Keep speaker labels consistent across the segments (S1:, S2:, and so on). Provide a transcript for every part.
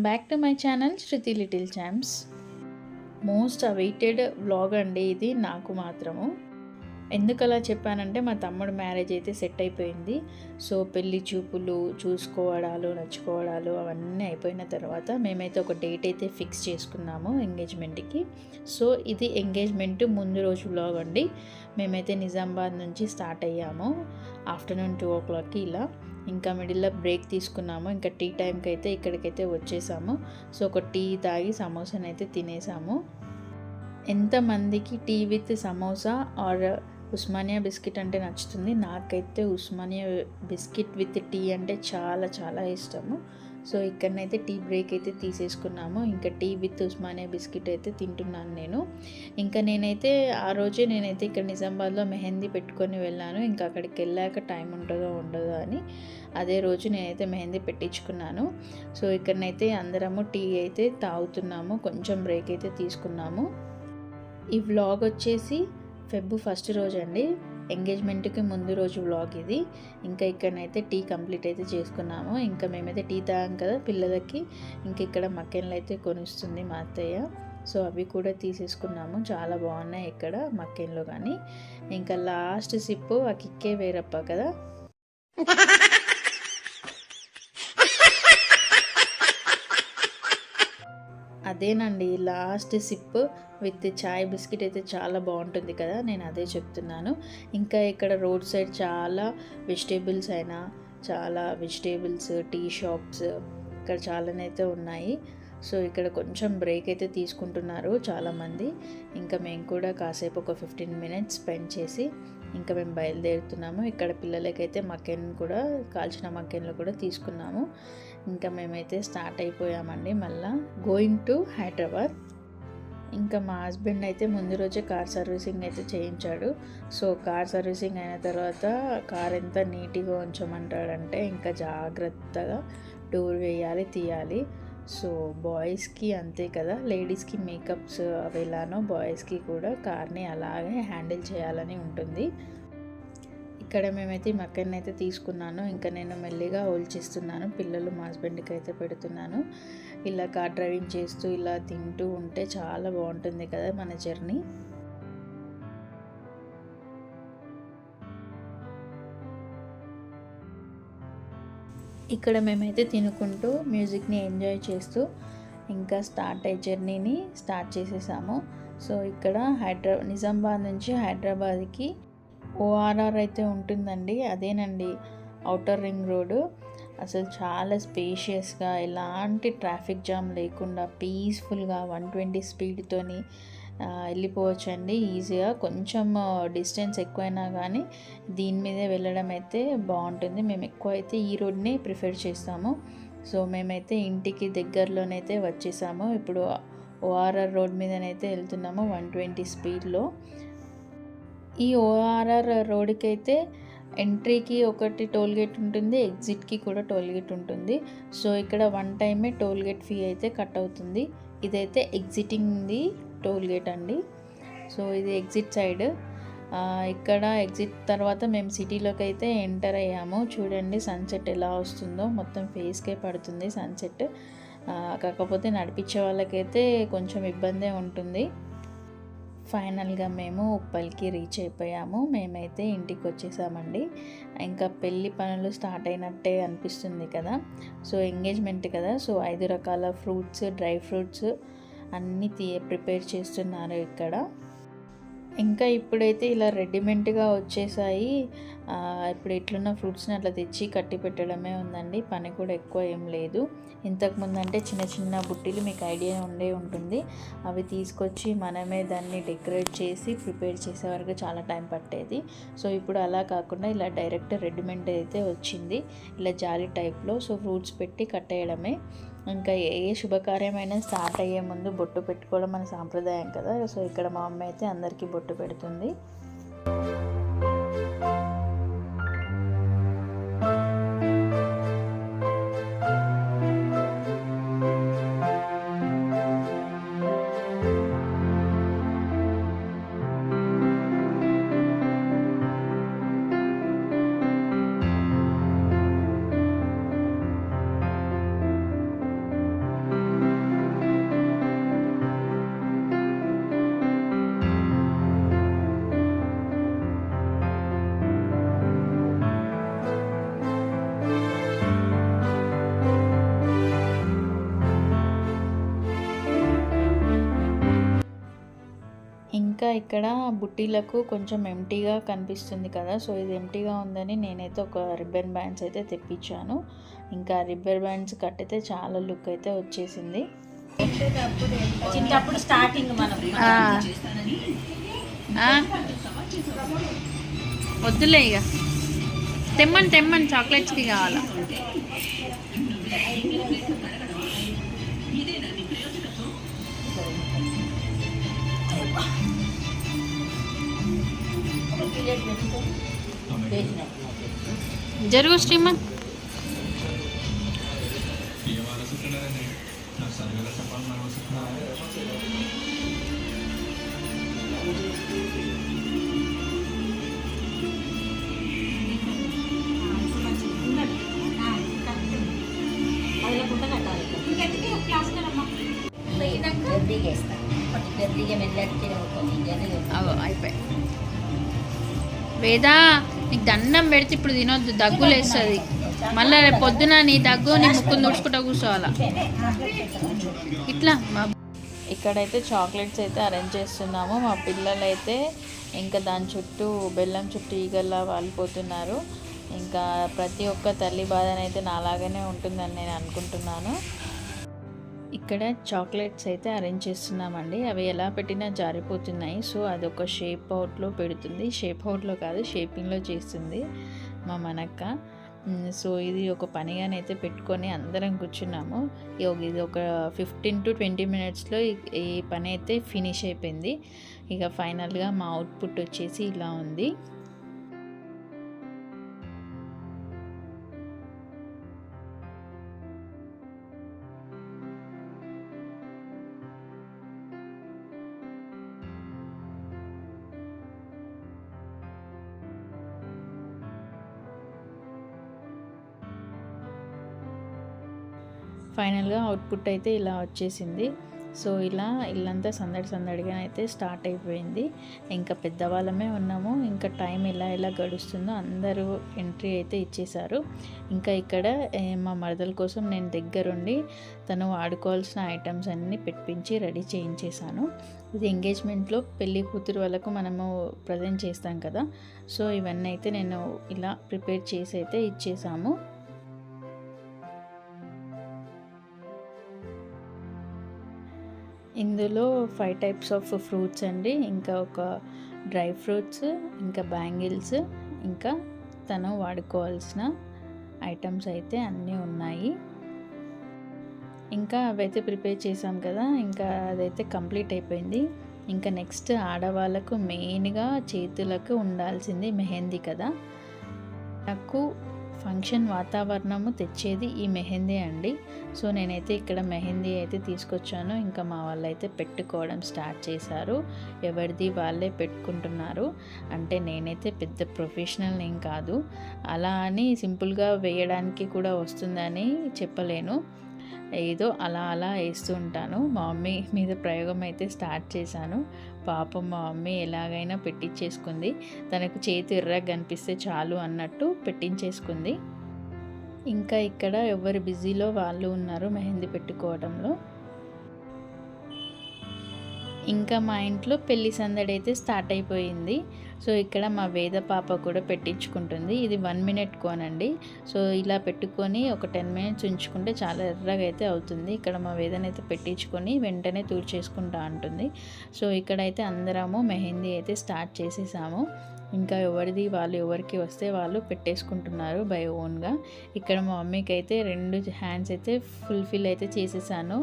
S1: Welcome back to my channel Shruti little champs most awaited vlog అండి ఇది నాకు మాత్రము. ఎందుకు అలా చెప్పానంటే మా తమ్ముడు మ్యారేజ్ అయితే సెట్ అయిపోయింది. సో పెళ్ళి చూపులు చూసుకోవడాలు నచ్చుకోవడాలు అవన్నీ అయిపోయిన తర్వాత మేమైతే ఒక డేట్ అయితే ఫిక్స్ చేసుకున్నాము ఎంగేజ్మెంట్కి. సో ఇది ఎంగేజ్మెంట్ ముందు రోజు వ్లాగ్ అండి. మేమైతే నిజామాబాద్ నుంచి స్టార్ట్ అయ్యాము. ఆఫ్టర్నూన్ టూ ఓ క్లాక్కి ఇలా. ఇంకా మిడిల్లో బ్రేక్ తీసుకున్నాము. ఇంకా టీ టైంకి అయితే ఇక్కడికైతే వచ్చేసాము. సో ఒక టీ తాగి సమోసాని అయితే తినేసాము. ఎంతమందికి tea with samosa or Osmania biscuit అంటే నచ్చుతుంది? నాకైతే ఉస్మానియా బిస్కెట్ విత్ టీ అంటే చాలా చాలా ఇష్టము. సో ఇక్కడనైతే టీ బ్రేక్ అయితే తీసేసుకున్నాము. ఇంకా టీ విత్ ఉస్మానియా బిస్కెట్ అయితే తింటున్నాను నేను. ఇంకా నేనైతే ఆ రోజే నేనైతే ఇక్కడ నిజామాబాద్లో మెహందీ పెట్టుకొని వెళ్ళాను. ఇంకా అక్కడికి వెళ్ళాక టైం ఉంటుందో ఉండదో అని అదే రోజు నేనైతే మెహందీ పెట్టించుకున్నాను. సో ఇక్కడనైతే అందరము టీ అయితే తాగుతున్నాము. కొంచెం బ్రేక్ అయితే తీసుకున్నాము. ఈ వ్లాగ్ వచ్చేసి ఫెబ్ ఫస్ట్ రోజు అండి ఎంగేజ్మెంట్కి ముందు రోజు వ్లాగ్ ఇది. ఇంకా ఇక్కడనైతే టీ కంప్లీట్ అయితే చేసుకున్నాము. ఇంకా మేమైతే టీ తాగాం కదా పిల్లలకి. ఇంకా ఇక్కడ మక్కెన్లు అయితే కొనిస్తుంది మా అత్తయ్య. సో అవి కూడా తీసేసుకున్నాము. చాలా బాగున్నాయి ఇక్కడ మక్కెన్లో కానీ ఇంకా లాస్ట్ సిప్పు ఆ కిక్కే వేరప్ప కదా. అదేనండి last sip with chai biscuit అయితే చాలా బాగుంటుంది కదా నేను అదే చెప్తున్నాను. ఇంకా ఇక్కడ రోడ్ సైడ్ చాలా వెజిటేబుల్స్ అయినా చాలా వెజిటేబుల్స్ టీ షాప్స్ ఇక్కడ చాలానైతే ఉన్నాయి. సో ఇక్కడ కొంచెం బ్రేక్ అయితే తీసుకుంటున్నారు చాలామంది. ఇంకా మేము కూడా కాసేపు ఒక ఫిఫ్టీన్ మినిట్స్ స్పెండ్ చేసి ఇంకా మేము బయలుదేరుతున్నాము. ఇక్కడ పిల్లలకైతే మకెన్ కూడా కాల్చిన మకెన్లు కూడా తీసుకున్నాము. ఇంకా మేమైతే స్టార్ట్ అయిపోయామండి మళ్ళా. గోయింగ్ టు హైదరాబాద్ ఇంకా మా హస్బెండ్ అయితే ముందు రోజే కార్ సర్వీసింగ్ అయితే చేయించాడు. సో కార్ సర్వీసింగ్ అయిన తర్వాత కార్ ఎంత నీట్గా ఉంచమంటాడంటే ఇంకా జాగ్రత్తగా టూర్ వేయాలి తీయాలి. సో బాయ్స్కి అంతే కదా. లేడీస్కి మేకప్స్ అవి ఎలానో బాయ్స్కి కూడా కార్ని అలాగే హ్యాండిల్ చేయాలని ఉంటుంది. ఇక్కడ మేమైతే మక్కన్ అయితే తీసుకున్నాను. ఇంకా నేను మెల్లిగా ఓల్చిస్తున్నాను పిల్లలు మా హస్బెండ్కి అయితే పెడుతున్నాను. ఇలా కార్ డ్రైవింగ్ చేస్తూ ఇలా తింటూ ఉంటే చాలా బాగుంటుంది కదా మన జర్నీ. ఇక్కడ మేమైతే తినుకుంటూ మ్యూజిక్ని ఎంజాయ్ చేస్తూ ఇంకా స్టార్ట్ అయ్యే జర్నీని స్టార్ట్ చేసేసాము. సో ఇక్కడ హైదరా నిజామాబాద్ నుంచి హైదరాబాద్కి ఓఆర్ఆర్ అయితే ఉంటుందండి. అదేనండి. అవుటర్ రింగ్ రోడ్ అసలు చాలా స్పేషియస్గా ఎలాంటి ట్రాఫిక్ జామ్ లేకుండా పీస్ఫుల్గా వన్ ట్వంటీ స్పీడ్తోని వెళ్ళిపోవచ్చండి. ఈజీగా కొంచెం డిస్టెన్స్ ఎక్కువైనా కానీ దీని మీదే వెళ్ళడం అయితే బాగుంటుంది మేము ఎక్కువ అయితే ఈ రోడ్ని ప్రిఫర్ చేస్తాము. సో మేమైతే ఇంటికి దగ్గరలోనైతే వచ్చేసాము. ఇప్పుడు ఓఆర్ఆర్ రోడ్ మీదనైతే వెళ్తున్నాము వన్ ట్వంటీ స్పీడ్లో. ఈ ఓఆర్ఆర్ రోడ్కి అయితే ఎంట్రీకి ఒకటి టోల్ గేట్ ఉంటుంది ఎగ్జిట్కి కూడా టోల్ గేట్ ఉంటుంది. సో ఇక్కడ వన్ టైమే టోల్ గేట్ ఫీ అయితే కట్ అవుతుంది ఇదైతే ఎగ్జిటింగ్ది టోల్ గేట్ అండి. సో ఇది ఎగ్జిట్ సైడ్. ఇక్కడ ఎగ్జిట్ తర్వాత మేము సిటీలోకి అయితే ఎంటర్ అయ్యాము. చూడండి సన్సెట్ ఎలా వస్తుందో. మొత్తం ఫేస్కే పడుతుంది సన్సెట్. కాకపోతే నడిపించే వాళ్ళకైతే కొంచెం ఇబ్బందే ఉంటుంది. ఫైనల్గా మేము ఉప్పల్కి రీచ్ అయిపోయాము. మేమైతే ఇంటికి వచ్చేసామండి. ఇంకా పెళ్ళి పనులు స్టార్ట్ అయినట్టే అనిపిస్తుంది కదా. సో ఎంగేజ్మెంట్ కదా. సో ఐదు రకాల ఫ్రూట్స్ డ్రై ఫ్రూట్స్ అన్నీ తీ ప్రిపేర్ చేస్తున్నారు ఇక్కడ. ఇంకా ఇప్పుడైతే ఇలా రెడీమేడ్గా వచ్చేసాయి. ఇప్పుడు ఎట్లున్న ఫ్రూట్స్ని అట్లా తెచ్చి కట్టి పెట్టడమే ఉందండి. పని కూడా ఎక్కువ ఏం లేదు. ఇంతకుముందు అంటే చిన్న చిన్న బుట్టీలు మీకు ఐడియా ఉండే ఉంటుంది. అవి తీసుకొచ్చి మనమే దాన్ని డెకరేట్ చేసి ప్రిపేర్ చేసే వరకు చాలా టైం పట్టేది. సో ఇప్పుడు అలా కాకుండా ఇలా డైరెక్ట్ రెడీమేడ్ అయితే వచ్చింది. ఇలా జాలి టైప్లో. సో ఫ్రూట్స్ పెట్టి కట్టేయడమే. ఇంకా ఏ ఏ శుభకార్యమైనా స్టార్ట్ అయ్యే ముందు బొట్టు పెట్టుకోవడం మన సాంప్రదాయం కదా. సో ఇక్కడ మా అమ్మ అయితే అందరికీ బొట్టు పెడుతుంది. ఇక్కడ బుట్టీలకు కొంచెం ఎంటీగా కనిపిస్తుంది కదా సో ఇది ఎంటీగా ఉందని నేనైతే ఒక రిబ్బన్ బ్యాండ్స్ అయితే తెప్పించాను. ఇంకా రిబ్బన్ బ్యాండ్స్ కట్టితే చాలా లుక్ అయితే వచ్చేసింది.
S2: చిన్నప్పుడు స్టార్టింగ్ మనం
S1: వద్దులే ఇక. తెమ్మని తెమ్మని చాక్లెట్స్కి కావాలా? జరుగు శ్రీమన్.
S2: జల్దీగా వేస్తా
S1: అయిపోయి వేదా నీకు దండం పెడితే ఇప్పుడు తినొద్దు దగ్గులు వేస్తుంది మళ్ళీ రేపు పొద్దున నీ దగ్గు నీ ముక్కును తుడుచుకుంటా కూర్చోవాలా? ఇట్లా మా ఇక్కడైతే చాక్లెట్స్ అయితే అరేంజ్ చేస్తున్నాము. మా పిల్లలు అయితే ఇంకా దాని చుట్టూ బెల్లం చుట్టూ ఈగల్లా వాలిపోతున్నారు. ఇంకా ప్రతి ఒక్క తల్లి బాధనైతే నాలాగానే ఉంటుందని నేను అనుకుంటున్నాను. ఇక్కడ చాక్లెట్స్ అయితే అరేంజ్ చేస్తున్నామండి. అవి ఎలా పెట్టినా జారిపోతున్నాయి. సో అదొక షేప్ అవుట్లో పెడుతుంది. షేప్ అవుట్లో కాదు షేపింగ్లో చేస్తుంది మా మనక్క. సో ఇది ఒక పనిగానైతే పెట్టుకొని అందరం కూర్చున్నాము. ఇది ఒక ఫిఫ్టీన్ టు ట్వంటీ మినిట్స్లో ఈ పని అయితే ఫినిష్ అయిపోయింది. ఇక ఫైనల్గా మా అవుట్పుట్ వచ్చేసి ఇలా ఉంది. ఫైనల్గా అవుట్పుట్ అయితే ఇలా వచ్చేసింది. సో ఇలా ఇల్లంతా సందడి సందడిగా అయితే స్టార్ట్ అయిపోయింది. ఇంకా పెద్దవాళ్ళమే ఉన్నాము. ఇంకా టైం ఎలా ఎలా గడుస్తుందో అందరూ ఎంట్రీ అయితే ఇచ్చేశారు. ఇంకా ఇక్కడ మా మరదల కోసం నేను దగ్గరుండి తను వాడుకోవాల్సిన ఐటమ్స్ అన్నీ పెట్టించి రెడీ చేయించేశాను. ఇది ఎంగేజ్మెంట్లో పెళ్ళి కూతురు వాళ్ళకు మనము ప్రజెంట్ చేస్తాం కదా. సో ఇవన్నీ అయితే నేను ఇలా ప్రిపేర్ చేసి అయితే ఇచ్చేసాము ఇందులో ఫైవ్ టైప్స్ ఆఫ్ ఫ్రూట్స్ అండి. ఇంకా ఒక డ్రై ఫ్రూట్స్ ఇంకా బ్యాంగిల్స్ ఇంకా తను వాడుకోవాల్సిన ఐటమ్స్ అయితే అన్నీ ఉన్నాయి. ఇంకా అవైతే ప్రిపేర్ చేసాం కదా ఇంకా అదైతే కంప్లీట్ అయిపోయింది. ఇంకా నెక్స్ట్ ఆడవాళ్ళకు మెయిన్గా చేతులకు ఉండాల్సింది మెహందీ కదా. నాకు ఫంక్షన్ వాతావరణము తెచ్చేది ఈ మెహందీ అండి. సో నేనైతే ఇక్కడ మెహందీ అయితే తీసుకొచ్చాను. ఇంకా మా వాళ్ళు అయితే పెట్టుకోవడం స్టార్ట్ చేశారు. ఎవరిది వాళ్ళే పెట్టుకుంటున్నారు. అంటే నేనైతే పెద్ద ప్రొఫెషనల్ ఏం కాదు. అలా అని సింపుల్గా వేయడానికి కూడా వస్తుందని చెప్పలేను. ఏదో అలా అలా వేస్తూ ఉంటాను. మా మమ్మీ మీద ప్రయోగం అయితే స్టార్ట్ చేశాను. పాపం మా మమ్మీ ఎలాగైనా పెట్టించేసుకుంది. తనకు చేతి ఎర్రగా కనిపిస్తే చాలు అన్నట్టు పెట్టించేసుకుంది. ఇంకా ఇక్కడ ఎవరు బిజీలో వాళ్ళు ఉన్నారు మెహందీ పెట్టుకోవడంలో. ఇంకా మా ఇంట్లో పెళ్ళి సందడి అయితే స్టార్ట్ అయిపోయింది. సో ఇక్కడ మా వేద పాప కూడా పెట్టించుకుంటుంది. ఇది వన్ మినిట్ కోనండి. సో ఇలా పెట్టుకొని ఒక టెన్ మినిట్స్ ఉంచుకుంటే చాలా ఎర్రగా అయితే అవుతుంది. ఇక్కడ మా వేదనైతే పెట్టించుకొని వెంటనే తూర్చేసుకుంటా ఉంటుంది సో ఇక్కడైతే అందరము మెహందీ అయితే స్టార్ట్ చేసేసాము. ఇంకా ఎవరిది వాళ్ళు ఎవరికి వస్తే వాళ్ళు పెట్టేసుకుంటున్నారు బై ఓన్గా ఇక్కడ మా మమ్మీకి అయితే రెండు హ్యాండ్స్ అయితే ఫుల్ఫిల్ అయితే చేసేసాను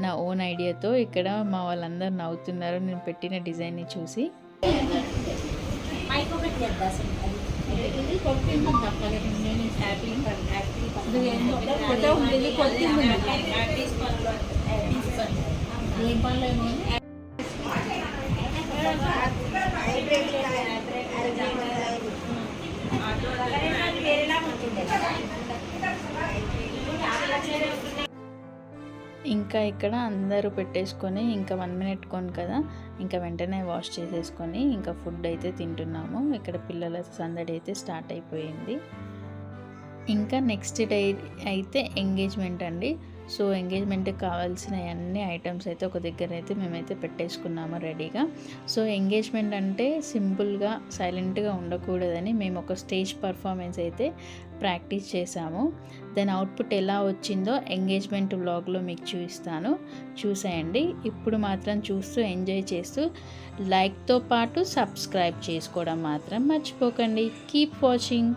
S1: నా ఓన్ ఐడియాతో ఇక్కడ మా వాళ్ళందరూ నవ్వుతున్నారు నేను పెట్టిన డిజైన్ని చూసి.
S2: ప్రాక్టీస్ పనులు ప్రాక్టీస్ పనులు.
S1: ఇంకా ఇక్కడ అందరూ పెట్టేసుకొని ఇంకా వన్ మినిట్ కొను కదా. ఇంకా వెంటనే వాష్ చేసేసుకొని ఇంకా ఫుడ్ అయితే తింటున్నాము. ఇక్కడ పిల్లల సందడి అయితే స్టార్ట్ అయిపోయింది. ఇంకా నెక్స్ట్ డే అయితే ఎంగేజ్మెంట్ అండి. సో ఎంగేజ్మెంట్కి కావాల్సిన అన్ని ఐటమ్స్ అయితే ఒక దగ్గర అయితే మేమైతే పెట్టేసుకున్నాము రెడీగా. సో ఎంగేజ్మెంట్ అంటే సింపుల్గా సైలెంట్గా ఉండకూడదని మేము ఒక స్టేజ్ పర్ఫార్మెన్స్ అయితే ప్రాక్టీస్ చేసాము. దాని అవుట్పుట్ ఎలా వచ్చిందో ఎంగేజ్మెంట్ వ్లాగ్లో మీకు చూపిస్తాను. చూసేయండి. ఇప్పుడు మాత్రం చూస్తూ ఎంజాయ్ చేస్తూ లైక్తో పాటు సబ్స్క్రైబ్ చేసుకోవడం మాత్రం మర్చిపోకండి. Keep watching.